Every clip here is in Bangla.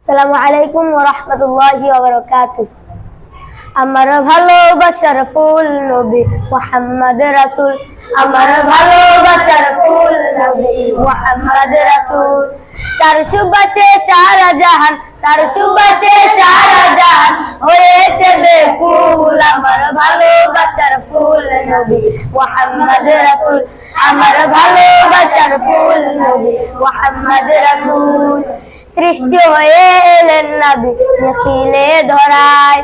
আসসালামু আলাইকুম রাহমাতুল্লাহি আমার ভালোবাসার ফুল নবী মুহাম্মদ রাসূল। আমার ভালোবাসার ফুল নবী মুহাম্মদ রাসূল। তার সুবাসে সারা জাহান তার সুবাসে সারা জাহান হয়েছে বেকুল। আমার ভালোবাসার ফুল নবী মুহাম্মদ রাসূল। আমার ভালোবাসার ফুল মুহাম্মদ রাসূল। সৃষ্টি হয়ে এলেন নবী নিখিলে ধরায়।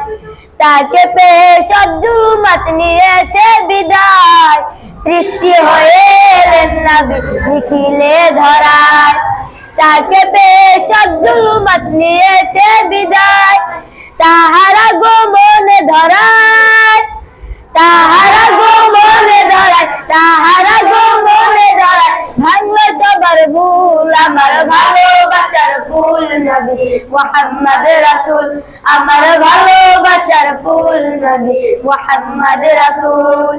তাকে পেয়ে সজ্জুমাত নিয়েছে বিদায়। সৃষ্টি হয়ে এলেন নবী নিখিলে ধরায়। তাকে পেয়ে সজ্জুমাত নিয়েছে বিদায়। তাহারা গোমনে ধরায় ভুল আমার ভালোবাসার ফুল নবী মোহাম্মদ রাসূল, আমার ভালোবাসার ফুল নবী মোহাম্মদ রাসূল।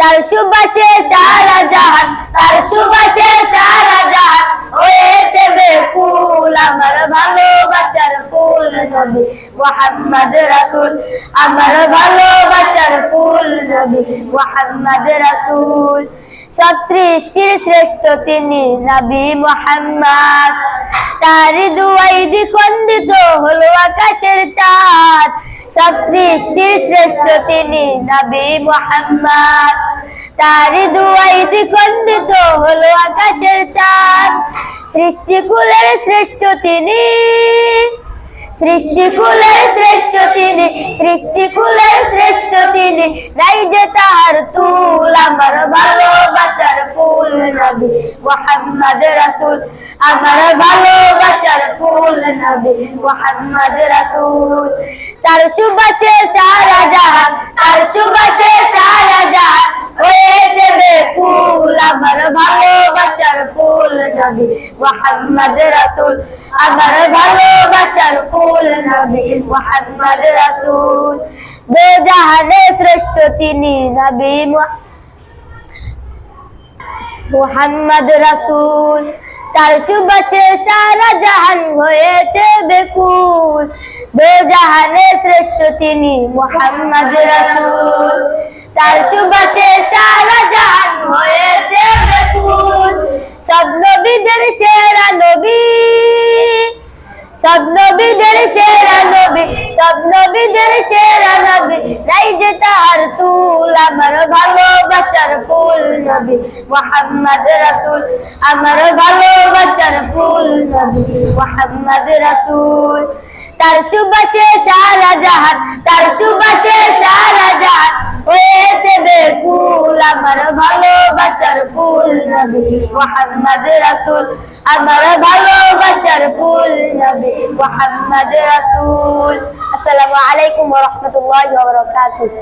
তার সুবাসে সারা জাহান তার সুবাসে সারা জাহান হয়েছে বেকুল আমার ভালোবাসার ফুল নবী, মোহাম্মদ রাসূল, আমার ভালোবাসার ফুল নবী, মোহাম্মদ রাসূল। সব সৃষ্টির শ্রেষ্ঠ তিনি নবী মোহাম্মদ। তার দুয়াই দ্বিখণ্ডিত হলো আকাশের চাঁদ। সব সৃষ্টির শ্রেষ্ঠ তিনি নবী মোহাম্মদ। তার দুয়াই দ্বিখণ্ডিত হলো আকাশের চাঁদ। সৃষ্টিকুলের শ্রেষ্ঠ তিনি সৃষ্টিকুলের শ্রেষ্ঠ তিনি সৃষ্টিকুলের শ্রেষ্ঠ তিনি। নাই যে তাহার তুল, আমার ভালোবাসার ফুল নবী। মোহাম্মদ রাসূল, আমার ভালোবাসার ফুল নবী। মোহাম্মদ রাসূল, তার সুবাসে সারা জাহান, তার সুবাসে সারা জাহান হয়েছে বেকুল আমার ভালোবাসার ফুল নবী মোহাম্মদ রাসূল। আমার ভালোবাসার ফুল নবী মোহাম্মদ রাসূল। দো জাহানে শ্রেষ্ঠ তিনি নবী মুহাম্মদ মুহাম্মদ তার সুবাসে সারা জাহান হয়েছে বেকুল। দো জাহানে শ্রেষ্ঠ তিনি মুহাম্মদ রাসূল। তার সুবাসে সারা সব নবীদের সেরা নবী সব নবীদের সেরা নবী। নাই যে তার তুল, আমার ভালোবাসার ফুল নবী। মোহাম্মদ রাসূল, আমার ভালোবাসার ফুল নবী। মোহাম্মদ রাসূল, তার সুবাসে সারা জাহান, তার সুবাসে সারা জাহান। হয়েছে বেকুল, আমার ভালোবাসার ফুল নবী মোহাম্মদ রাসূল আমার ভালোবাসার ফুল নবী মোহাম্মদ রাসূল আসসালামু আলাইকুম ওয়া রাহমাতুল্লাহি ওয়া বারাকাতুহু